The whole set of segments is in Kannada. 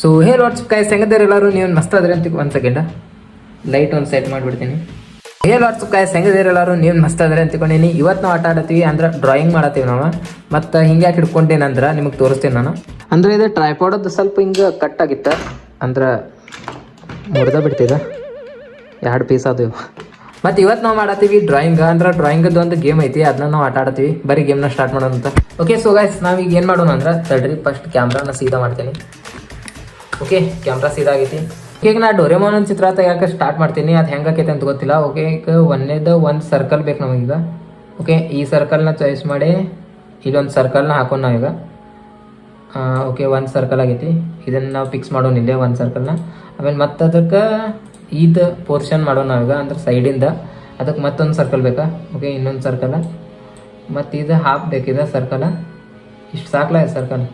ಸೊ ಹೇ ಲಾಟ್ಸ್ ಕಾಯ್ಸ್ ಹೆಂಗದಾರ ಎಲ್ಲರೂ? ನೀವು ಮಸ್ತ್ ಆದ್ರೆ ಅಂತ ಒಂದು ಸೆಕೆಂಡ ಲೈಟ್ ಒಂದು ಸೆಟ್ ಮಾಡಿಬಿಡ್ತೀನಿ. ಹೇ ಲಾಟ್ಸ್ ಕಾಯ್ಸ್ ಹೆಂಗದಾರ ಎಲ್ಲರೂ? ನೀವು ಮಸ್ತ್ ಆದ್ರೆ ಅಂತ್ಕೊಂಡೀನಿ ಇವತ್ತು ನಾವು ಆಟ ಆಡತ್ತೀವಿ, ಅಂದ್ರೆ ಡ್ರಾಯಿಂಗ್ ಮಾಡತ್ತೀವಿ ನಾವು. ಮತ್ತು ಹಿಂಗೆ ಯಾಕೆ ಹಿಡ್ಕೊಂಡೇನಿ ಅಂದ್ರೆ ನಿಮಗೆ ತೋರಿಸ್ತೀನಿ ನಾನು. ಅಂದ್ರೆ ಇದು ಟ್ರೈಪಾಡದ್ದು ಸ್ವಲ್ಪ ಹಿಂಗೆ ಕಟ್ ಆಗಿತ್ತ. ಅಂದ್ರೆ ಮುರಿದ ಬಿಡ್ತಿದ. ಎರಡು ಪೀಸ್ ಅದು ಮತ್ತೆ ಇವತ್ತು ನಾವು ಮಾಡತ್ತೀವಿ ಡ್ರಾಯಿಂಗ್ ಅಂದ್ರೆ ಡ್ರಾಯಿಂಗದ್ದು ಒಂದು ಗೇಮ್ ಐತಿ ಅದನ್ನ ನಾವು ಆಟ ಆಡ್ತೀವಿ ಬರೀ ಗೇಮ್ನ ಸ್ಟಾರ್ಟ್ ಮಾಡೋಣ ಅಂತ ಓಕೆ ಸೊ ಗಾಯ್ಸ್ ನಾವೀಗ ಏನು ಮಾಡೋಣ ಅಂದ್ರೆ, ತಡ್ರಿ ಫಸ್ಟ್ ಕ್ಯಾಮ್ರಾನ ಸೀದಾ ಮಾಡ್ತೀನಿ. ಓಕೆ ಕ್ಯಾಮ್ರಾ ಸೀದಾಗೈತಿ ಈಗ ನಾ ಡೋರೆಮೋನ್ ಚಿತ್ರ ತೆಗಿಯಕ್ಕೆ ಸ್ಟಾರ್ಟ್ ಮಾಡ್ತೀನಿ. ಅದು ಹೆಂಗಾಕೈತೆ ಅಂತ ಗೊತ್ತಿಲ್ಲ. ಓಕೆ ಈಗ ಒಂದೇದು ಒಂದು ಸರ್ಕಲ್ ಬೇಕು ನಮಗೀಗ ಓಕೆ ಈ ಸರ್ಕಲ್ನ ಚಾಯ್ಸ್ ಮಾಡಿ ಇಲ್ಲೊಂದು ಸರ್ಕಲ್ನ ಹಾಕೋಣ ನಾವೀಗ ಓಕೆ ಒಂದು ಸರ್ಕಲ್ ಆಗೈತಿ. ಇದನ್ನು ನಾವು ಫಿಕ್ಸ್ ಮಾಡೋಣ ಇಲ್ಲೇ ಒಂದು ಸರ್ಕಲ್ನ ಆಮೇಲೆ ಮತ್ತೆ ಅದಕ್ಕೆ ಇದು ಪೋರ್ಷನ್ ಮಾಡೋಣ ನಾವೀಗ ಅಂದ್ರೆ ಸೈಡಿಂದ ಅದಕ್ಕೆ ಮತ್ತೊಂದು ಸರ್ಕಲ್ ಬೇಕಾ? ಓಕೆ ಇನ್ನೊಂದು ಸರ್ಕಲ್ ಮತ್ತು ಇದು ಹಾಫ್ ಬೇಕಿದೆ ಸರ್ಕಲ ಇಷ್ಟು ಸಾಕಲ್ಲ ಸರ್ಕಲ್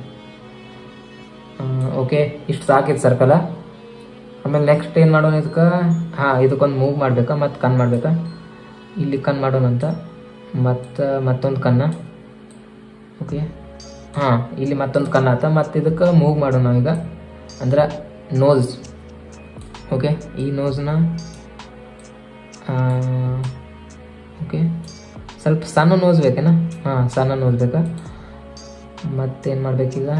ಓಕೆ ಇಷ್ಟು ಸಾಕಿತ್ತು ಸರ್ಕಲ ಆಮೇಲೆ ನೆಕ್ಸ್ಟ್ ಏನು ಮಾಡೋಣ ಇದಕ್ಕೆ? ಹಾಂ, ಇದಕ್ಕೊಂದು ಮೂವ್ ಮಾಡಬೇಕಾ? ಮತ್ತು ಕಣ್ ಮಾಡಬೇಕಾ? ಇಲ್ಲಿ ಕನ್ ಮಾಡೋಣ ಅಂತ. ಮತ್ತು, ಮತ್ತೊಂದು ಕನ್ನ ಓಕೆ ಹಾಂ, ಇಲ್ಲಿ ಮತ್ತೊಂದು ಕನ್ನ ಆತ ಮತ್ತು ಇದಕ್ಕೆ ಮೂವ್ ಮಾಡೋಣ ಈಗ ಅಂದ್ರೆ ನೋಸ್ ಓಕೆ ಈ ನೋಸ್ನ ಓಕೆ ಸ್ವಲ್ಪ ಸಣ್ಣ ನೋಸ್ ಬೇಕೇನಾ? ಹಾಂ, ಸಣ್ಣ ನೋಸ್ ಬೇಕಾ? ಮತ್ತೇನು ಮಾಡ್ಬೇಕೀಗ?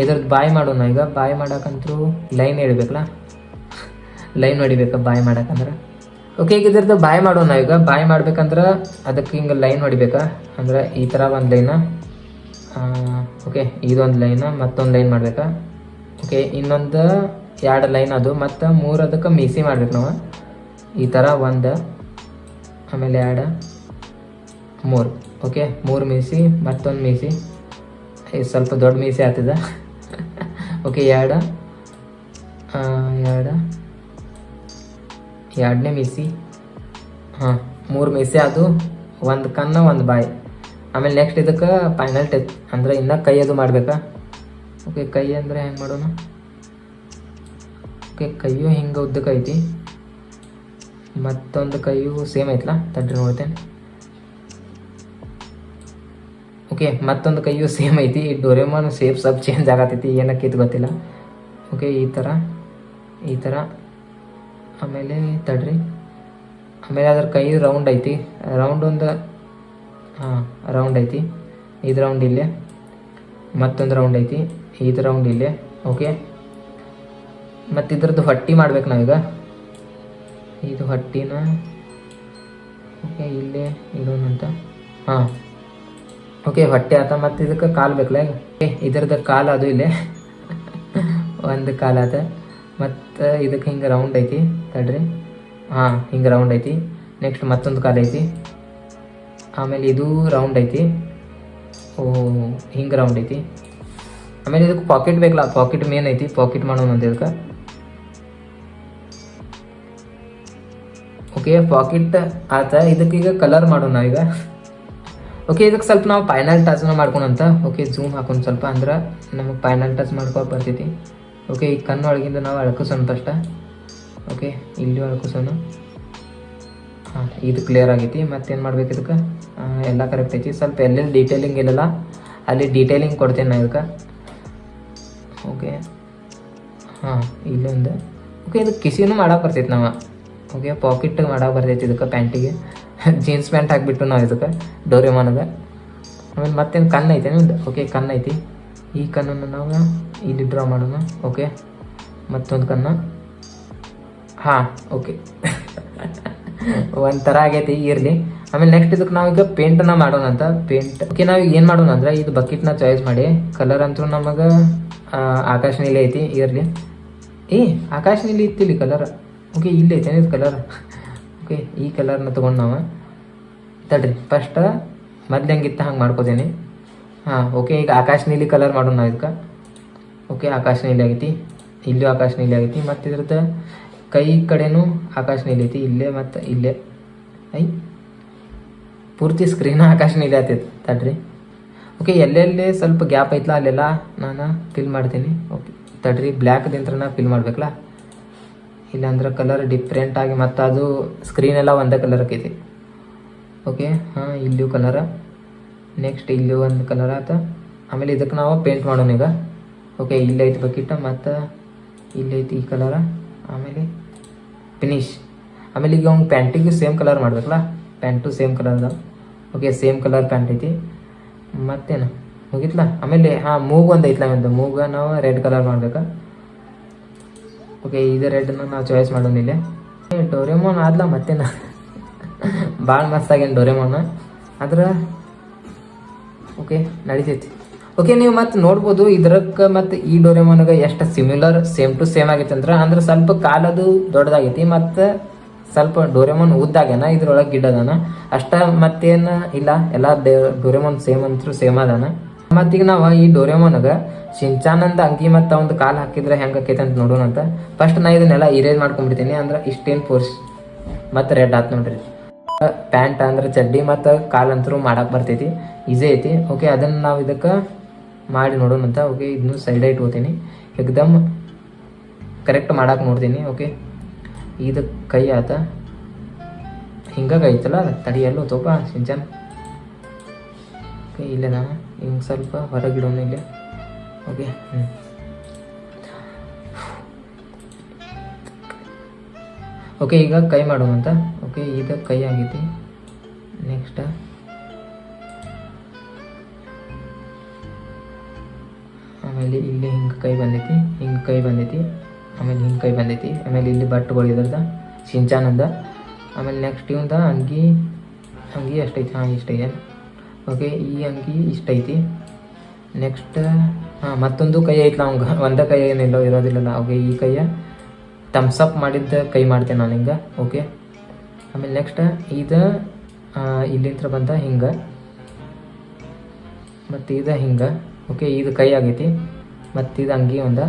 ಇದ್ರದ್ದು ಬಾಯ್ ಮಾಡೋಣ ಈಗ. ಬಾಯ್ ಮಾಡಕ್ಕಂತೂ ಲೈನ್ ಹೇಳ್ಬೇಕಲ್ಲ? ಲೈನ್ ಹೊಡಿಬೇಕ ಬಾಯ್ ಮಾಡಕ್ಕಂದ್ರೆ ಓಕೆ ಈಗ ಇದ್ರದ್ದು ಬಾಯ್ ಮಾಡೋಣ ಈಗ. ಬಾಯ್ ಮಾಡ್ಬೇಕಂದ್ರೆ ಅದಕ್ಕೆ ಹಿಂಗೆ ಲೈನ್ ಹೊಡಿಬೇಕಾ? ಅಂದ್ರೆ ಈ ಥರ ಒಂದು ಲೈನ. ಓಕೆ ಇದೊಂದು ಲೈನ್, ಮತ್ತೊಂದು ಲೈನ್ ಮಾಡಬೇಕಾ? ಓಕೆ ಇನ್ನೊಂದು ಎರಡು ಲೈನ್ ಅದು, ಮತ್ತು ಮೂರು ಅದಕ್ಕೆ ಮೀಸಿ ಮಾಡ್ಬೇಕು ನಾವು. ಈ ಥರ ಒಂದು, ಆಮೇಲೆ ಎರಡು, ಮೂರು. ಓಕೆ ಮೂರು ಮೀಸಿ, ಮತ್ತೊಂದು ಮೀಸಿ. ಸ್ವಲ್ಪ ದೊಡ್ಡ ಮೀಸಿ ಆಗ್ತದ. ಓಕೆ ಎರಡ ಎರಡು ಎರಡನೇ ಮಿಸಿ ಹಾಂ ಮೂರು ಮಿಸಿ ಅದು ಒಂದು ಕನ್ನ, ಒಂದು ಬಾಯಿ. ಆಮೇಲೆ ನೆಕ್ಸ್ಟ್ ಇದಕ್ಕೆ ಫೈನಲ್ ಟಚ್ ಅಂದ್ರೆ ಇನ್ನೂ ಕೈ ಅದು ಮಾಡಬೇಕಾ? ಓಕೆ ಕೈ ಅಂದರೆ ಹೆಂಗೆ ಮಾಡೋಣ? ಓಕೆ ಕೈಯು ಹಿಂಗೆ ಉದ್ದಕ್ಕೆ ಐತಿ. ಮತ್ತೊಂದು ಕೈಯು ಸೇಮ್ ಐತಲ್ಲ ತಡ್ರಿ ನೋಡ್ತೇನೆ. ಓಕೆ ಮತ್ತೊಂದು ಕೈಯು ಸೇಮ್ ಐತಿ. ಈ ಡೊರೆಮಾನ್ ಶೇಪ್ ಸ್ವಲ್ಪ ಚೇಂಜ್ ಆಗತ್ತೈತಿ ಏನಕ್ಕೆ ಗೊತ್ತಿಲ್ಲ. ಓಕೆ ಈ ಥರ ಈ ಥರ ಆಮೇಲೆ ತಡ್ರಿ ಆಮೇಲೆ ಅದ್ರ ಕೈ ರೌಂಡ್ ಐತಿ. ರೌಂಡ್ ಒಂದು, ಹಾಂ ರೌಂಡ್ ಐತಿ. ಇದು ರೌಂಡ್ ಇಲ್ಲೇ. ಮತ್ತೊಂದು ರೌಂಡ್ ಐತಿ. ಇದು ರೌಂಡ್ ಇಲ್ಲೇ. ಓಕೆ ಮತ್ತು ಇದ್ರದ್ದು ಹೊಟ್ಟಿ ಮಾಡ್ಬೇಕು ನಾವೀಗ. ಇದು ಹೊಟ್ಟಿನ ಓಕೆ ಇಲ್ಲೇ ಇಡೋಣ ಅಂತ ಹಾಂ. ಓಕೆ ಹೊಟ್ಟೆ ಆತ ಮತ್ತು ಇದಕ್ಕೆ ಕಾಲು ಬೇಕಲ್ಲ ಈಗ ಓಕೆ ಇದ್ರದ್ದು ಕಾಲು ಅದು ಇಲ್ಲೇ. ಒಂದು ಕಾಲು ಆತ ಮತ್ತು ಇದಕ್ಕೆ ಹಿಂಗೆ ರೌಂಡ್ ಐತಿ, ತಡ್ರಿ. ಹಾಂ, ಹಿಂಗೆ ರೌಂಡ್ ಐತಿ. ನೆಕ್ಸ್ಟ್ ಮತ್ತೊಂದು ಕಾಲು ಐತಿ. ಆಮೇಲೆ ಇದು ರೌಂಡ್ ಐತಿ. ಓ, ಹಿಂಗೆ ರೌಂಡ್ ಐತಿ. ಆಮೇಲೆ ಇದಕ್ಕೆ ಪಾಕೆಟ್ ಬೇಕಲ್ಲ ಪಾಕೆಟ್ ಮೇನ್ ಐತಿ ಪಾಕೆಟ್ ಮಾಡೋಣ ಅಂತ ಇದಕ್ಕೆ. ಓಕೆ ಪಾಕೆಟ್ ಆತ, ಇದಕ್ಕೆ ಈಗ ಕಲರ್ ಮಾಡೋಣ ನಾವೀಗ ಓಕೆ ಇದಕ್ಕೆ ಸ್ವಲ್ಪ ನಾವು ಫೈನಲ್ ಟಚ್ನ ಮಾಡ್ಕೊಂಡಂತ ಓಕೆ ಝೂಮ್ ಹಾಕೊಂಡು ಸ್ವಲ್ಪ ಅಂದ್ರೆ ನಮಗೆ ಫೈನಲ್ ಟಚ್ ಮಾಡ್ಕೊ ಬರ್ತೈತಿ. ಓಕೆ ಈ ಕಣ್ಣು ಒಳಗಿಂದ ನಾವು ಅಳ್ಕೋಸೋಣ ಫಸ್ಟ ಓಕೆ ಇಲ್ಲಿ ಅಳ್ಕೋಸೋಣ. ಹಾಂ, ಇದು ಕ್ಲಿಯರ್ ಆಗೈತಿ. ಮತ್ತೇನು ಮಾಡ್ಬೇಕು ಇದಕ್ಕೆ? ಎಲ್ಲ ಕರೆಕ್ಟ್ ಐತಿ. ಸ್ವಲ್ಪ ಎಲ್ಲೆಲ್ಲಿ ಡೀಟೇಲಿಂಗ್ ಇಲ್ಲಲ್ಲ, ಅಲ್ಲಿ ಡೀಟೇಲಿಂಗ್ ಕೊಡ್ತೀನಿ ನಾ ಇದಕ್ಕೆ. ಓಕೆ ಹಾಂ ಇಲ್ಲೊಂದು ಓಕೆ ಇದಕ್ಕೆ ಕಿಸಿನೂ ಮಾಡಕ್ಕೆ ಬರ್ತೈತಿ ನಾವು. ಓಕೆ ಪಾಕೆಟ್ ಮಾಡಕ್ಕೆ ಬರ್ತೈತಿ ಇದಕ್ಕೆ ಪ್ಯಾಂಟಿಗೆ ಜೀನ್ಸ್ ಪ್ಯಾಂಟ್ ಹಾಕ್ಬಿಟ್ಟು ನಾವು ಇದಕ್ಕೆ ಡೋರೆಮಾನಗೆ. ಆಮೇಲೆ ಮತ್ತೇನು ಕಣ್ಣು ಐತೆ ಓಕೆ ಕಣ್ಣು ಐತಿ. ಈ ಕಣ್ಣನ್ನು ನಾವು ಇಲ್ಲಿ ಡ್ರಾ ಮಾಡೋಣ. ಓಕೆ ಮತ್ತೊಂದು ಕಣ್ಣು. ಹಾಂ ಓಕೆ ಒಂಥರ ಆಗೈತಿ ಇರಲಿ. ಆಮೇಲೆ ನೆಕ್ಸ್ಟ್ ಇದಕ್ಕೆ ನಾವೀಗ ಪೇಂಟನ್ನ ಮಾಡೋಣ ಅಂತ. ಪೇಂಟ್ ಓಕೆ ನಾವು ಏನು ಮಾಡೋಣ ಅಂದ್ರೆ, ಇದು ಬಕೆಟ್ನ ಚಾಯ್ಸ್ ಮಾಡಿ. ಕಲರ್ ಅಂತೂ ನಮಗೆ ಆಕಾಶ ನೀಲಿ ಐತಿ, ಇರಲಿ. ಏ ಆಕಾಶ ನೀಲಿ ಇತ್ತಿಲ್ಲಿ ಕಲರ್ ಓಕೆ ಇಲ್ಲಿ ಐತೆ ಕಲರ್ ಓಕೆ ಈ ಕಲರ್ನ ತೊಗೊಂಡು ನಾವು. ತಡ್ರಿ. ಫಸ್ಟ್ ಮೊದ್ಲು ಹೆಂಗಿತ್ತು ಹಂಗೆ ಮಾಡ್ಕೋತೀನಿ. ಹಾಂ ಓಕೆ ಈಗ ಆಕಾಶ ನೀಲಿ ಕಲರ್ ಮಾಡೋಣ ಇದಕ್ಕೆ ಓಕೆ ಆಕಾಶ ನೀಲಿ ಆಗೈತಿ. ಇಲ್ಲೂ ಆಕಾಶ ನೀಲಿ ಆಗೈತಿ. ಮತ್ತು ಇದ್ರದ್ದು ಕೈ ಕಡೆನೂ ಆಕಾಶ ನೀಲಿ ಐತಿ. ಇಲ್ಲೇ ಮತ್ತು ಇಲ್ಲೇ. ಐ, ಪೂರ್ತಿ ಸ್ಕ್ರೀನ್ ಆಕಾಶ ನೀಲಿ ಆಗ್ತೈತಿ. ತಡ್ರಿ. ಓಕೆ ಎಲ್ಲೆಲ್ಲಿ ಸ್ವಲ್ಪ ಗ್ಯಾಪ್ ಐತಲ್ಲ ಅಲ್ಲೆಲ್ಲ ನಾನು ಫಿಲ್ ಮಾಡ್ತೀನಿ. ಓಕೆ ತಡ್ರಿ. ಬ್ಲ್ಯಾಕ್ದಿಂತ್ರ ಫಿಲ್ ಮಾಡ್ಬೇಕಲ್ಲ ಇಲ್ಲಾಂದ್ರೆ ಕಲರ್ ಡಿಫ್ರೆಂಟಾಗಿ ಮತ್ತು ಅದು ಸ್ಕ್ರೀನ್ ಎಲ್ಲ ಒಂದೇ ಕಲರ್ ಆಕೈತಿ ಓಕೆ ಹಾಂ, ಇಲ್ಲೂ ಕಲರ ನೆಕ್ಸ್ಟ್ ಇಲ್ಲೂ ಒಂದು ಕಲರ್ ಆತ. ಆಮೇಲೆ ಇದಕ್ಕೆ ನಾವು ಪೇಂಟ್ ಮಾಡೋಣ ಈಗ. ಓಕೆ ಇಲ್ಲೈತೆ ಬಕೆಟ್ ಮತ್ತು ಇಲ್ಲೈತಿ ಈ ಕಲರ ಆಮೇಲೆ ಫಿನಿಶ್ ಆಮೇಲೆ ಈಗ ಅವ್ನು ಪ್ಯಾಂಟಿಗೆ ಸೇಮ್ ಕಲರ್ ಮಾಡ್ಬೇಕಲ್ಲ? ಪ್ಯಾಂಟು ಸೇಮ್ ಕಲರ್ ಅದ ಓಕೆ ಸೇಮ್ ಕಲರ್ ಪ್ಯಾಂಟ್ ಐತಿ. ಮತ್ತೇನು? ಮುಗಿತ್ಲಾ? ಆಮೇಲೆ, ಹಾಂ, ಮೂಗು ಒಂದು ಐತ್ಲ ಒಂದು ಮೂಗ ನಾವು ರೆಡ್ ಕಲರ್ ಮಾಡ್ಬೇಕಾ. ಓಕೆ ಇದು ರೆಡ್ನ ನಾವು ಚಾಯ್ಸ್ ಮಾಡೋಣ ಇಲ್ಲೇ. ಡೋರೆಮೋನ್ ಆದ್ಲ ಮತ್ತೇನ? ಭಾಳ ಮಸ್ತ್ ಡೊರೆಮೋನ ಡೋರೆಮೋನ್. ಆದ್ರೆ, ಓಕೆ, ನಡಿತೈತಿ. ಓಕೆ, ನೀವು ಮತ್ತೆ ನೋಡ್ಬೋದು, ಇದ್ರಕ್ಕೆ ಮತ್ತು ಈ ಡೋರೆಮೋನ್ಗೆ ಎಷ್ಟು ಸಿಮಿಲರ್ ಸೇಮ್ ಟು ಸೇಮ್ ಆಗೈತೆ ಅಂದ್ರೆ ಅಂದ್ರೆ ಸ್ವಲ್ಪ ಕಾಲದು ದೊಡ್ಡದಾಗೈತಿ, ಮತ್ತು ಸ್ವಲ್ಪ ಡೋರೆಮೋನ್ ಉದ್ದಾಗ್ಯಾನ ಇದ್ರೊಳಗೆ ಗಿಡದಾನ ಅಷ್ಟ ಮತ್ತೇನು ಇಲ್ಲ, ಎಲ್ಲ ಡೋರೆಮೋನ್ ಸೇಮ್ ಅಂತೂ ಸೇಮ್ ಅದಾನ. ಮತ್ತೀಗ ನಾವು ಈ ಡೋರೆಮೋನ್ಗ ಶಿಂಚಾನಂದ ಅಂಗಿ ಮತ್ತು ಒಂದು ಕಾಲು ಹಾಕಿದ್ರೆ ಹೆಂಗೆ ಆಕೈತೆ ಅಂತ ನೋಡೋಣ ಅಂತ ಫಸ್ಟ್ ನಾ ಇದನ್ನೆಲ್ಲ ಇರೇಜ್ ಮಾಡ್ಕೊಂಡ್ಬಿಡ್ತೀನಿ, ಅಂದ್ರೆ ಇಷ್ಟೇನು ಫೋರ್ಸ್ ಮತ್ತು ರೆಡ್ ಆತ್ ನೋಡ್ರಿ. ಪ್ಯಾಂಟ್ ಅಂದ್ರೆ ಚಡ್ಡಿ ಮತ್ತು ಕಾಲಂತರೂ ಮಾಡಕ್ಕೆ ಬರ್ತೈತಿ. ಈಸಿ ಐತಿ. ಓಕೆ, ಅದನ್ನು ನಾವು ಇದಕ್ಕೆ ಮಾಡಿ ನೋಡೋಣ ಅಂತ. ಓಕೆ ಇದನ್ನು ಸೈಡ್ ಇಟ್ಕೋತೀನಿ. ಎಕ್ದಮ್ ಕರೆಕ್ಟ್ ಮಾಡಕ್ಕೆ ನೋಡ್ತೀನಿ. ಓಕೆ, ಇದು ಕೈ ಆತ. ಹಿಂಗಾಗಿ ಐತಲ್ಲ ತಡಿಯಲ್ಲೂ ತೋಪ ಸಿಂಚನ್. ಓಕೆ ಇಲ್ಲೇ ನಾನು ಹಿಂಗೆ ಸ್ವಲ್ಪ ಹೊರಗಿಡೋಣ ಇಲ್ಲೇ. ಓಕೆ ಹ್ಞೂ ಓಕೆ ಈಗ ಕೈ ಮಾಡುವಂತ ಓಕೆ ಈಗ ಕೈ ಆಗೈತಿ. ನೆಕ್ಸ್ಟ್ ಆಮೇಲೆ ಇಲ್ಲಿ ಹಿಂಗೆ ಕೈ ಬಂದೈತಿ, ಹಿಂಗೆ ಕೈ ಬಂದೈತಿ, ಆಮೇಲೆ ಹಿಂಗೆ ಕೈ ಬಂದೈತಿ, ಆಮೇಲೆ ಇಲ್ಲಿ ಬಟ್ಟುಗಳು ಇದ್ರದ ಸಿಂಚಾನಂದ. ಆಮೇಲೆ ನೆಕ್ಸ್ಟ್ ಇವಂದ ಅಂಗಿ ಅಂಗಿ ಅಷ್ಟೈತಿ ಹಾಂ ಇಷ್ಟೈತೆ ಓಕೆ ಈ ಅಂಗಿ ಇಷ್ಟೈತಿ. ನೆಕ್ಸ್ಟ್ ಹಾಂ, ಮತ್ತೊಂದು ಕೈ ಐತಿ ನಾವು ಒಂದೇ ಕೈ ಏನಿಲ್ಲ ಇರೋದಿಲ್ಲಲ್ಲ. ಓಕೆ ಈ ಕೈಯ. ಥಮ್ಸ್ ಅಪ್ ಮಾಡಿದ್ದ ಕೈ ಮಾಡ್ತೇನೆ ನಾನು ಹಿಂಗೆ ಓಕೆ ಆಮೇಲೆ ನೆಕ್ಸ್ಟ್ ಇದು ಇಲ್ಲಿಂದ ಬಂದ ಹಿಂಗೆ. ಮತ್ತು ಇದು ಹಿಂಗೆ ಓಕೆ ಇದು ಕೈ ಆಗೈತಿ. ಮತ್ತು ಇದು ಅಂಗಿ ಒಂದ.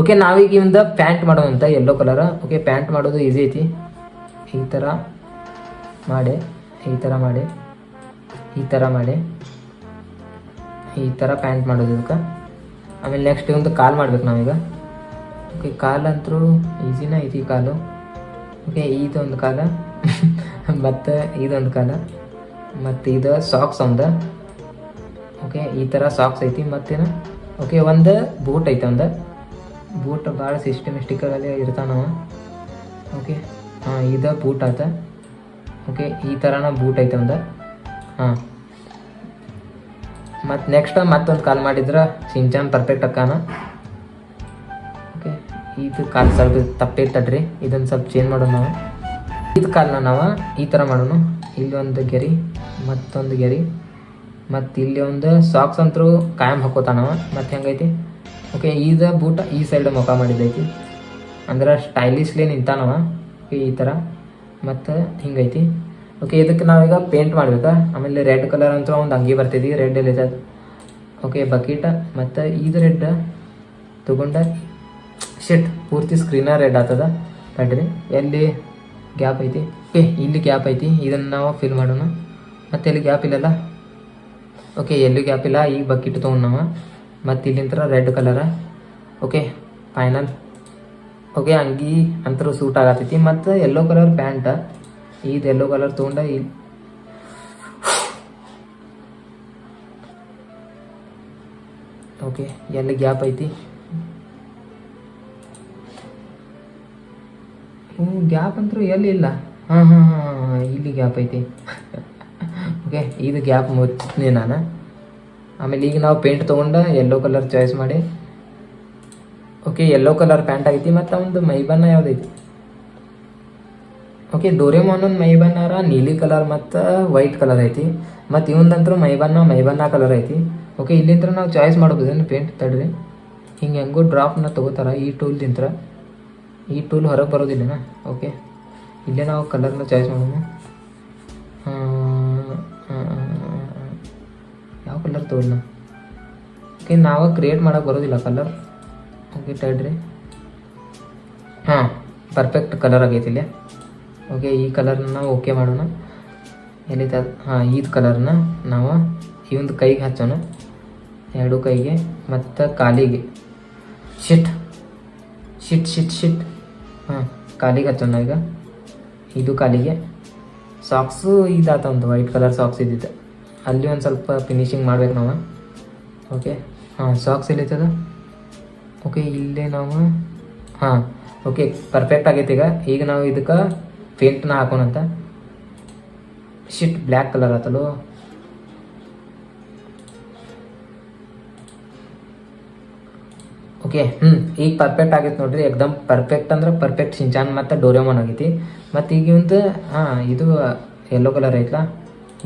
ಓಕೆ ನಾವೀಗ ಇವಂದ ಪ್ಯಾಂಟ್ ಮಾಡೋದಂತ ಎಲ್ಲೋ ಕಲರ್ ಓಕೆ ಪ್ಯಾಂಟ್ ಮಾಡೋದು ಈಸಿ ಐತಿ. ಈ ಥರ ಮಾಡಿ, ಈ ಥರ ಮಾಡಿ, ಈ ಥರ ಮಾಡಿ, ಈ ಥರ ಪ್ಯಾಂಟ್ ಮಾಡೋದು ಇದಕ್ಕೆ. ಆಮೇಲೆ ನೆಕ್ಸ್ಟ್ ಇವಂದು ಕಾಲ್ ಮಾಡ್ಬೇಕು ನಾವೀಗ. ಓಕೆ ಕಾಲಂತರೂ ಈಸಿನ ಐತಿ ಕಾಲು. ಓಕೆ ಇದೊಂದು ಕಾಲ. ಮತ್ತು ಇದೊಂದು ಕಾಲ. ಮತ್ತು ಇದು ಸಾಕ್ಸ್ ಒಂದು ಓಕೆ ಈ ಥರ ಸಾಕ್ಸ್ ಐತಿ ಮತ್ತೇನು? ಓಕೆ ಒಂದು ಬೂಟ್ ಐತೆ ಒಂದು ಬೂಟ್ ಭಾಳ ಸಿಸ್ಟಮಿಸ್ಟಿಕಲ್ಲಿ ಇರ್ತಾನವ ಓಕೆ ಹಾಂ, ಇದು ಬೂಟ್ ಆತ. ಓಕೆ ಈ ಥರನ ಬೂಟ್ ಐತೆ ಒಂದು ಹಾಂ. ಮತ್ತು ನೆಕ್ಸ್ಟ್ ಮತ್ತೊಂದು ಕಾಲ್ ಮಾಡಿದ್ರೆ, ಸಿಂಚಾನ್ ಪರ್ಫೆಕ್ಟ್ ಅಕ್ಕಾನ. ಇದು ಕಾಲು ಸ್ವಲ್ಪ ತಪ್ಪೇ ತಡ್ರಿ ಇದನ್ನು ಸ್ವಲ್ಪ ಚೇಂಜ್ ಮಾಡೋಣ ನಾವು. ಇದು ಕಾಲನ್ನ ನಾವು ಈ ಥರ ಮಾಡೋಣ. ಇಲ್ಲಿ ಒಂದು ಗೆರಿ, ಮತ್ತೊಂದು ಗೆರಿ. ಮತ್ತು ಇಲ್ಲಿ ಒಂದು ಸಾಕ್ಸ್ ಅಂತರೂ ಕಾಯಂ ಹಾಕೋತಾನವ ಮತ್ತು ಹೆಂಗೈತಿ? ಓಕೆ ಈದ ಬೂಟ ಈ ಸೈಡ್ ಮುಖ ಮಾಡಿದ್ದೈತಿ ಅಂದ್ರೆ ಸ್ಟೈಲಿಶ್ಲಿ ನಿಂತಾನವ ಓಕೆ ಈ ಥರ ಮತ್ತು ಹಿಂಗೈತಿ. ಓಕೆ ಇದಕ್ಕೆ ನಾವೀಗ ಪೇಂಟ್ ಮಾಡಬೇಕು? ಆಮೇಲೆ ರೆಡ್ ಕಲರ್ ಅಂತ ಒಂದು ಅಂಗಿ ಬರ್ತೈತಿ. ರೆಡ್ ಎಲ್ಲಿ ಓಕೆ ಬಕೀಟ ಮತ್ತು ಇದು ರೆಡ್ ತಗೊಂಡ ಶಿಟ್ ಪೂರ್ತಿ ಸ್ಕ್ರೀನ ರೆಡ್ ಆಗ್ತದ. ತಡ್ರಿ ಎಲ್ಲಿ ಗ್ಯಾಪ್ ಐತಿ? ಓಕೆ ಇಲ್ಲಿ ಗ್ಯಾಪ್ ಐತಿ. ಇದನ್ನು ನಾವು ಫಿಲ್ ಮಾಡೋಣ. ಮತ್ತೆ ಎಲ್ಲಿ ಗ್ಯಾಪ್ ಇಲ್ಲಲ್ಲ? ಓಕೆ ಎಲ್ಲೂ ಗ್ಯಾಪ್ ಇಲ್ಲ. ಈಗ ಬಕೆಟ್ ತೊಗೊಂಡು ನಾವು. ಮತ್ತು ಇಲ್ಲಿಂತರ red colour okay final okay ಅಂಗಿ ಅಂತರೂ ಸೂಟ್ ಆಗತ್ತೈತಿ ಮತ್ತು ಯೆಲ್ಲೋ ಕಲರ್ ಪ್ಯಾಂಟ ಇದು ಎಲ್ಲೋ ಕಲರ್ ತೊಗೊಂಡ ಇಲ್ಲಿ ಓಕೆ ಎಲ್ಲಿ ಗ್ಯಾಪ್ ಐತಿ? ಹ್ಞೂ ಗ್ಯಾಪ್ ಅಂತೂ ಎಲ್ಲಿ ಇಲ್ಲ. ಹಾಂ ಹಾಂ ಹಾಂ ಇಲ್ಲಿ ಗ್ಯಾಪ್ ಐತಿ. ಓಕೆ, ಇದು ಗ್ಯಾಪ್ ಮುಚ್ಚಿನಿ ನಾನು. ಆಮೇಲೆ ಈಗ ನಾವು ಪೇಂಟ್ ತೊಗೊಂಡು ಎಲ್ಲೋ ಕಲರ್ ಚಾಯ್ಸ್ ಮಾಡಿ. ಓಕೆ ಎಲ್ಲೋ ಕಲರ್ ಪ್ಯಾಂಟ್ ಐತಿ ಮತ್ತು ಒಂದು ಮೈಬಣ್ಣ ಯಾವ್ದೈತಿ? ಓಕೆ ಡೋರೆಮೋನ್ ಒಂದು ಮೈಬಣ್ಣರ ನೀಲಿ ಕಲರ್ ಮತ್ತು ವೈಟ್ ಕಲರ್ ಐತಿ. ಮತ್ತು ಇವಂದಂತರೂ ಮೈಬಣ್ಣ ಮೈಬಣ್ಣ ಕಲರ್ ಐತಿ. ಓಕೆ ಇಲ್ಲಿಂದ್ರೆ ನಾವು ಚಾಯ್ಸ್ ಮಾಡ್ಬೋದೇನು ಪೇಂಟ್ ತಡ್ರಿ. ಹಿಂಗೆ ಹೆಂಗೂ ಡ್ರಾಪ್ನ ತೊಗೋತಾರ ಈ ಟೂಲ್ದಿಂತ್ರ ಈ ಟೂಲ್ ಹೊರಗೆ ಬರೋದಿಲ್ಲನಾ ಓಕೆ ಇಲ್ಲೇ ನಾವು ಕಲರ್ನ ಚಾಯ್ಸ್ ಮಾಡೋಣ. ಯಾವ ಕಲರ್ ತಗೊಳ್ಳ? ಓಕೆ ನಾವು ಕ್ರಿಯೇಟ್ ಮಾಡೋಕೆ ಬರೋದಿಲ್ಲ ಕಲರ್ ಓಕೆ ತಡ್ರಿ ಹಾಂ ಪರ್ಫೆಕ್ಟ್ ಕಲರ್ ಆಗೈತಿ ಇಲ್ಲೇ. ಓಕೆ ಈ ಕಲರ್ನ ನಾವು ಓಕೆ ಮಾಡೋಣ. ಎಲ್ಲಿದೆ? ಹಾಂ ಈದ್ ಕಲರ್ನ ನಾವು ಈ ಒಂದು ಕೈಗೆ ಹಚ್ಚೋಣ. ಎರಡು ಕೈಗೆ, ಮತ್ತು ಕಾಲಿಗೆ. ಶಿಟ್ ಶಿಟ್ ಶಿಟ್ ಶಿಟ್ ಹಾಂ, ಕಾಲಿಗೆ ಹಚ್ಚೋಣ ಈಗ. ಇದು ಕಾಲಿಗೆ. ಸಾಕ್ಸು ಇದಾತ ಒಂದು ವೈಟ್ ಕಲರ್ ಸಾಕ್ಸ್ ಇದ್ದಿದ್ದೆ. ಅಲ್ಲಿ ಒಂದು ಸ್ವಲ್ಪ ಫಿನಿಶಿಂಗ್ ಮಾಡ್ಬೇಕು ನಾವು. ಓಕೆ ಹಾಂ ಸಾಕ್ಸ್ ಎಲ್ಲಿತ್ತದ ಓಕೆ ಇಲ್ಲೇ ನಾವು ಹಾಂ ಓಕೆ ಪರ್ಫೆಕ್ಟ್ ಆಗೈತೆ ಈಗ. ಈಗ ನಾವು ಇದಕ್ಕೆ ಪೇಂಟ್ನ ಹಾಕೋಣಂತ. ಶಿಟ್ ಬ್ಲ್ಯಾಕ್ ಕಲರ್ ಆತಲು ಓಕೆ ಹ್ಞೂ ಈಗ ಪರ್ಫೆಕ್ಟ್ ಆಗೈತೆ ನೋಡ್ರಿ, ಎಕ್ದಮ್ ಪರ್ಫೆಕ್ಟ್ ಅಂದ್ರೆ ಪರ್ಫೆಕ್ಟ್ ಸಿಂಚಾನ್ ಮತ್ತು ಡೋರೆಮೋನ್ ಆಗೈತಿ. ಮತ್ತು ಈಗ ಒಂದು ಹಾಂ, ಇದು ಯೆಲ್ಲೋ ಕಲರ್ ಐತ್ಲಾ,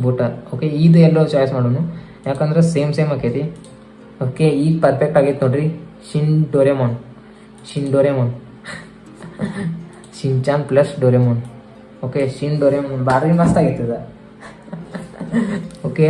ಬೂಟ. ಓಕೆ, ಇದು ಎಲ್ಲೋ ಚಾಯ್ಸ್ ಮಾಡೋಣ ಯಾಕಂದ್ರೆ ಸೇಮ್ ಸೇಮ್ ಆಕೈತಿ. ಓಕೆ, ಈಗ ಪರ್ಫೆಕ್ಟ್ ಆಗೈತೆ ನೋಡ್ರಿ, Shin Doraemon. Shin Doraemon. Shinchan plus Doraemon. Okay, Shin Doraemon. ಭಾರಿ ಮಸ್ತ್ ಆಗೈತದ ಓಕೆ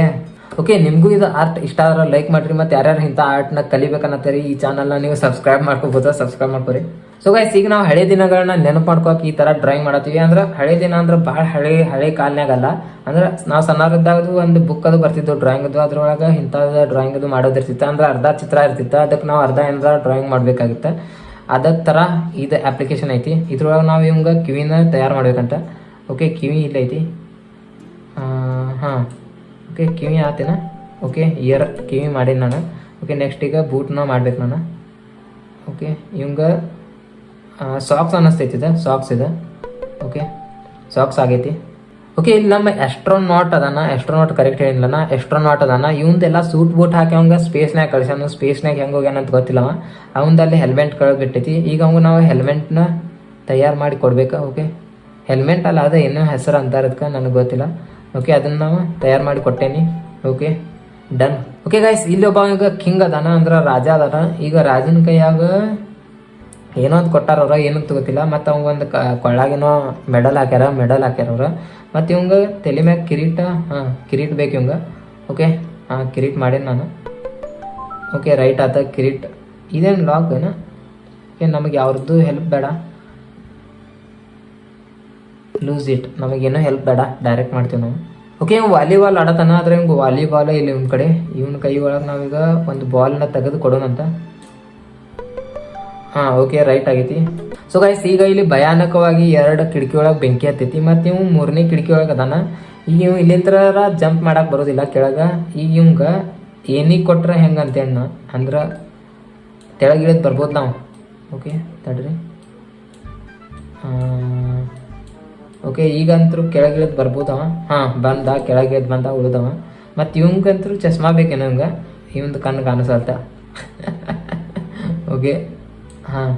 ಓಕೆ ನಿಮಗೂ ಇದು ಆರ್ಟ್ ಇಷ್ಟ ಆದ್ರೆ ಲೈಕ್ ಮಾಡ್ರಿ ಮತ್ತೆ ಯಾರ್ಯಾರು ಇಂಥ ಆರ್ಟ್ನ ಕಲಿಬೇಕನ್ನತ್ತೀರಿ, ಈ ಚಾನಲ್ನ ನೀವು ಸಬ್ಸ್ಕ್ರೈಬ್ ಮಾಡ್ಕೋಬೋದು? ಸಬ್ಸ್ಕ್ರೈಬ್ ಮಾಡ್ಕೊರಿ. ಸೊ ಗೈಸ್ ಈಗ ನಾವು ಹಳೆ ದಿನಗಳನ್ನ ನೆನಪು ಮಾಡ್ಕೋಕೆ ಈ ಥರ ಡ್ರಾಯಿಂಗ್ ಮಾಡತ್ತೀವಿ. ಅಂದ್ರೆ ಹಳೆ ದಿನ ಅಂದ್ರೆ ಭಾಳ ಹಳೆ ಹಳೆ ಕಾಲ್ನಾಗಲ್ಲ ಅಂದ್ರೆ ನಾವು ಸಣ್ಣವರಿದ್ದಾಗದು ಒಂದು ಬುಕ್ ಅದು ಬರ್ತಿದ್ವು ಡ್ರಾಯಿಂಗ್ ಅದು. ಅದ್ರೊಳಗೆ ಇಂಥದ್ದು ಡ್ರಾಯಿಂಗ್ ಅದು ಮಾಡೋದಿರ್ತಿತ್ತು. ಅಂದ್ರೆ ಅರ್ಧ ಚಿತ್ರ ಇರ್ತಿತ್ತು. ಅದಕ್ಕೆ ನಾವು ಅರ್ಧ ಏನಾರ ಡ್ರಾಯಿಂಗ್ ಮಾಡಬೇಕಾಗಿತ್ತು. ಅದ ಥರ ಇದು ಅಪ್ಲಿಕೇಶನ್ ಐತಿ. ಇದ್ರೊಳಗೆ ನಾವು ಇವಾಗ ಕಿವಿನ ತಯಾರು ಮಾಡ್ಬೇಕಂತ. ಓಕೆ ಕಿವಿ ಇಲ್ಲೈತಿ ಹಾಂ. ಓಕೆ, ಕಿವಿ ಆತೇನ? ಓಕೆ ಇಯರ್ ಕಿವಿ ಮಾಡೀನಿ ನಾನು. ಓಕೆ ನೆಕ್ಸ್ಟ್ ಈಗ ಬೂಟ್ನ ಮಾಡ್ಬೇಕು ನಾನು. ಓಕೆ, ಇವಂಗ ಸಾಕ್ಸ್ ಅನ್ನಿಸ್ತೈತಿ ಇದು ಸಾಕ್ಸ್ ಇದೆ. ಓಕೆ ಸಾಕ್ಸ್ ಆಗೈತಿ. ಓಕೆ, ಇಲ್ಲಿ ನಮ್ಮ ಎಸ್ಟ್ರೋನಾಟ್ ಅದಾನ ಎಸ್ಟ್ರೋನಾಟ್ ಕರೆಕ್ಟ್ ಹೇಳಿಲ್ಲನ ಎಸ್ಟ್ರೋನಾಟ್ ಅದಾನ. ಇವಂದೆಲ್ಲ ಸೂಟ್ ಬೂಟ್ ಹಾಕಿ ಅವಂಗ ಸ್ಪೇಸ್ನಾಗ ಕಳಿಸ್ಯಾನ. ಸ್ಪೇಸ್ನಾಗ ಹೆಂಗೆ ಹೋಗ್ಯಾನ ಅಂತ ಗೊತ್ತಿಲ್ಲ ಅವಂದಲ್ಲಿ ಹೆಲ್ಮೆಟ್ ಕಳೆದು ಬಿಟ್ಟೈತಿ ಈಗ ಅವಂಗೆ ನಾವು ಹೆಲ್ಮೆಟ್ನ ತಯಾರು ಮಾಡಿ ಕೊಡ್ಬೇಕಾ, ಓಕೆ? ಹೆಲ್ಮೆಟ್ ಅಲ್ಲ, ಅದ ಏನೋ ಹೆಸರು ಅಂತಾರದಕ್ಕೆ ನನಗೆ ಗೊತ್ತಿಲ್ಲ. ಓಕೆ ಅದನ್ನ ನಾವು ತಯಾರು ಮಾಡಿ ಕೊಟ್ಟೇನಿ. ಓಕೆ ಡನ್ ಓಕೆ ಗಾಯ್ಸ್ ಇಲ್ಲಿ ಒಬ್ಬ ಈಗ ಕಿಂಗ್ ಅದಾನ, ಅಂದ್ರೆ ರಾಜ ಅದಾನ. ಈಗ ರಾಜನ ಕೈಯಾಗ ಏನೋ ಅಂತ ಕೊಟ್ಟಾರ ಅವ್ರ, ಏನಂತ ತಗೋತಿಲ್ಲ ಮತ್ತು ಅವಂಗ ಒಂದು ಕೊಳ್ಳಾಗೇನೋ ಮೆಡಲ್ ಹಾಕ್ಯಾರ ಮೆಡಲ್ ಹಾಕ್ಯಾರ ಅವ್ರ. ಮತ್ತು ಇವಂಗ ತಲೆ ಮ್ಯಾಗ ಕಿರೀಟ, ಹಾಂ, ಕಿರೀಟ್ ಬೇಕು ಇವಂಗ. ಓಕೆ ಹಾಂ ಕಿರೀಟ್ ಮಾಡೇನಿ ನಾನು. ಓಕೆ ರೈಟ್ ಆತ ಕಿರೀಟ್. ಇದೇನು ಲಾಕ್ ಏನ? ಓಕೆ ನಮಗೆ ಯಾವ್ದು ಹೆಲ್ಪ್ ಬೇಡ. ಲೂಸ್ ಇಟ್ ನಮಗೇನೋ ಹೆಲ್ಪ್ ಬೇಡ. ಡೈರೆಕ್ಟ್ ಮಾಡ್ತೀವಿ ನಾವು. ಓಕೆ ಇವ್ ವಾಲಿಬಾಲ್ ಆಡತಾನ, ಆದ್ರೆ ಹಿಂಗೆ ವಾಲಿಬಾಲ್ ಇಲ್ಲಿ ಇವ್ನ ಕಡೆ. ಇವನ ಕೈ ಒಳಗೆ ನಾವೀಗ ಒಂದು ಬಾಲ್ನ ತೆಗೆದು ಕೊಡೋಣಂತ ಹಾಂ ಓಕೆ ರೈಟ್ ಆಗೈತಿ. ಸೊ ಗೈಸ್ ಈಗ ಇಲ್ಲಿ ಭಯಾನಕವಾಗಿ ಎರಡು ಕಿಟಕಿ ಒಳಗೆ ಬೆಂಕಿ ಹತ್ತೈತಿ, ಮತ್ತು ಇವ್ ಮೂರನೇ ಕಿಟಕಿ ಒಳಗೆ ಅದಾನ. ಈಗ ಇವ್ ಇಲ್ಲಿಂತ್ರ ಜಂಪ್ ಮಾಡಕ್ಕೆ ಬರೋದಿಲ್ಲ ಕೆಳಗೆ. ಈಗ ಇವಂಗ ಏನಿಗೆ ಕೊಟ್ರೆ ಹೆಂಗೆ ಅಂತೇಳಿ ಅಂದ್ರೆ ತೆಳಗಿಳಿದು ಬರ್ಬೋದು ನಾವು. ಓಕೆ ತಡ್ರಿ. ಓಕೆ ಈಗಂತರೂ ಕೆಳಗಿಳಿದು ಬರ್ಬೋದವ ಹಾಂ, ಬಂದ, ಕೆಳಗಿಳಿದ್ ಬಂದ, ಉಳಿದವ. ಮತ್ತು ಇವಂಗಂತರೂ ಚಸ್ಮಾ ಬೇಕೇನ ಹಂಗ ಇವಂದು ಕಣ್ಣು ಕಾಣಿಸಲ್ತ. ಓಕೆ ಹಾಂ.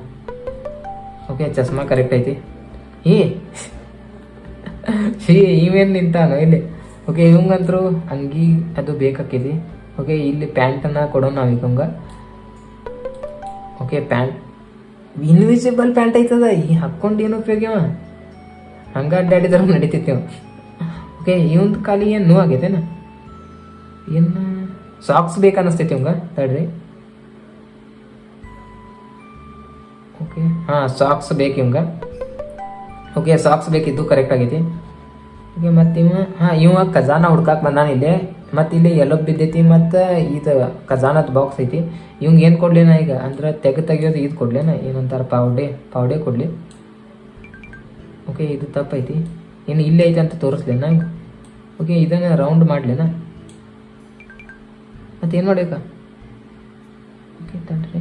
ಓಕೆ ಚಸ್ಮಾ ಕರೆಕ್ಟ್ ಐತಿ. ಏ ಶೀ ಇವೇನು ನಿಂತಾನ ಇಲ್ಲಿ. ಓಕೆ ಇವಂಗಂತರೂ ಅಂಗಿ ಅದು ಬೇಕಾಕೈತಿ. ಓಕೆ ಇಲ್ಲಿ ಪ್ಯಾಂಟನ್ನು ಕೊಡೋಣ ನಾವು ಇವಂಗ. Okay pant. ಇನ್ವಿಸಿಬಲ್ ಪ್ಯಾಂಟ್ ಐತದ, ಈ ಹಾಕ್ಕೊಂಡು ಏನು ಉಪಯೋಗ ಹಂಗ ಅಡ್ಡಾಡಿದ್ರೆ ನಡೀತೈತಿ ಅವ. ಓಕೆ ಇವಂದು ಖಾಲಿ ಏನು ನೋವು ಆಗೈತೇನ ಇನ್ನು ಸಾಕ್ಸ್ ಬೇಕು ಇವಂಗ ತಡ್ರಿ ಓಕೆ ಹಾಂ ಸಾಕ್ಸ್ ಬೇಕು ಇವಂಗ. ಓಕೆ ಸಾಕ್ಸ್ ಬೇಕಿದ್ದು ಕರೆಕ್ಟ್ ಆಗೈತಿ. ಓಕೆ ಮತ್ತು ಇವ, ಹಾಂ, ಇವ ಖಜಾನ ಹುಡ್ಕಾಕ್ ಬಂದಾನ ಇಲ್ಲೇ. ಮತ್ತು ಇಲ್ಲಿ ಎಲ್ಲೋ ಬಿದ್ದೈತಿ, ಮತ್ತು ಇದು ಖಜಾನದ ಬಾಕ್ಸ್ ಐತಿ. ಇವಂಗೆ ಏನು ಕೊಡ್ಲೇನ ಈಗ? ಅಂದ್ರೆ ತೆಗೆ ತೆಗಿಯೋದು ಇದು ಕೊಡ್ಲೇನ? ಏನಂತಾರೆ ಪಾವಡೆ ಪಾವಡೆ ಕೊಡಲಿ. ಓಕೆ, ಇದು ತಪ್ಪೈತಿ. ಇನ್ನು ಇಲ್ಲೇ ಐತೆ ಅಂತ ತೋರಿಸ್ಲೇನ? ಓಕೆ, ಇದನ್ನ ರೌಂಡ್ ಮಾಡಲೇನಾ? ಮತ್ತೇನು ಮಾಡಬೇಕು? ಓಕೆ, ತಡ್ರಿ.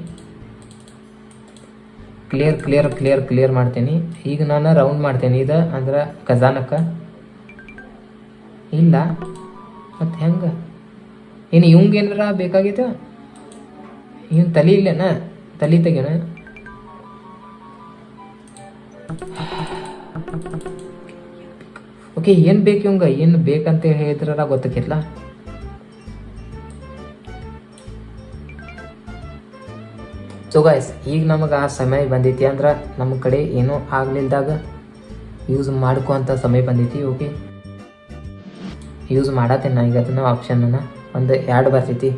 ಕ್ಲಿಯರ್ ಕ್ಲಿಯರ್ ಕ್ಲಿಯರ್ ಕ್ಲಿಯರ್ ಮಾಡ್ತೀನಿ. ಈಗ ನಾನು ರೌಂಡ್ ಮಾಡ್ತೇನೆ ಇದು, ಅಂದ್ರೆ ಖಜಾನಕ್ಕ. ಇಲ್ಲ. ಮತ್ತು ಹೆಂಗೆ? ಏನು ಇವಂಗೆ ಏನಾರ ಬೇಕಾಗಿತ್ತು ಇವನು ತಲೆ ಇಲ್ಲೇನ? ತಲೆ ತೆಗೆನ ಓಕೆ, ಏನು ಬೇಕು ಇವಂಗ? ಏನು ಬೇಕಂತ ಹೇಳಿದ್ರಲ್ಲ ಗೊತ್ತಕ್ಕಿಲ್ಲ ಸೊ ಗಾಯ್ಸ್ ಈಗ ನಮಗೆ ಆ ಸಮಯ ಬಂದೈತಿ ಅಂದ್ರೆ ನಮ್ಮ ಕಡೆ ಏನೂ ಆಗ್ಲಿಲ್ದಾಗ ಯೂಸ್ ಮಾಡ್ಕೋಂಥ ಸಮಯ ಬಂದೈತಿ ಓಕೆ ಯೂಸ್ ಮಾಡತ್ತೇನೆ ಈಗ ಅದನ್ನ ಆಪ್ಷನ್ನ ಒಂದು ಎರಡು ಬರ್ತೈತಿ.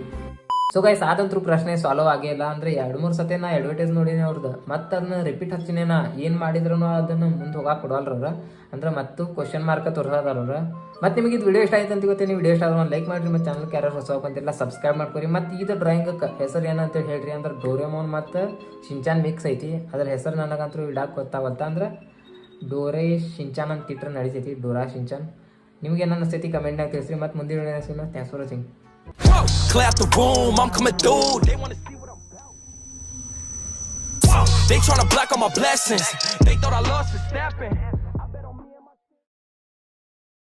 ಸೊ ಗೈಸ್ ಆದಂತೂ ಪ್ರಶ್ನೆ ಸಾಲ್ವ್ ಇಲ್ಲ ಅಂದ್ರೆ ಎರಡ್ ಮೂರ್ ಸತಿ ನಾ ಅಡ್ವರ್ಟೈಸ್ ನೋಡಿನಿ ಅವ್ರದ್ದು ಮತ್ತೆ ಅದನ್ನ ರಿಪೀಟ್ ಹಚ್ಚಿನಿ ನಾ. ಏನು ಮಾಡಿದ್ರು ಅದನ್ನ ಮುಂದೆ ಹೋಗಾಕ್ ಕೊಡಲ್ರವ್ರ ಅಂದ್ರೆ ಮತ್ತು ಕ್ವಶನ್ ಮಾರ್ಕ್ ತೋರ್ಸದಾರ ಮತ್ತೆ ನಿಮಗೆ ಇದು ವಿಡಿಯೋ ಇಷ್ಟ ಆಯ್ತು ಅಂತ ಗೊತ್ತೀನಿ. ವಿಡಿಯೋ ಇಷ್ಟ ಆದ್ರೆ ಲೈಕ್ ಮಾಡಿರಿ. ಮತ್ತು ಚಾನಲ್ ಯಾರು ಹೊಸ ಅಂತಿಲ್ಲ ಸಬ್ಸ್ಕ್ರೈಬ್ ಮಾಡ್ಕೊರಿ. ಮತ್ತು ಇದು ಡ್ರಾಯಿಂಗ್ ಹೆಸರು ಏನಂತ ಹೇಳ್ರಿ ಅಂದ್ರೆ ಡೋರೆಮೋನ್ ಮತ್ತು ಶಿಂಚಾನ್ ಮಿಕ್ಸ್ ಐತಿ. ಅದ್ರ ಹೆಸರು ನನಗಂತೂ ಇಡಾಕ್ ಗೊತ್ತಾವಲ್ತ ಅಂದ್ರೆ ಡೋರೆ ಶಿಂಚಾನ್ ಅಂತ ಇಟ್ರೆ ನಡೀತೈತಿ. ಡೋರಾ ಶಿಂಚಾನ್ ನಿಮ್ಗೆ ಏನು ಅನಿಸ್ತೈತಿ ಕಮೆಂಟ್ನಾಗ ತಿಳಿಸ್ರಿ. ಮತ್ತು ಮುಂದಿನ video thanks for watching Out the room, I'm coming through. They wanna see what I'm about. They tryna block all my blessings. They thought I lost for stepping.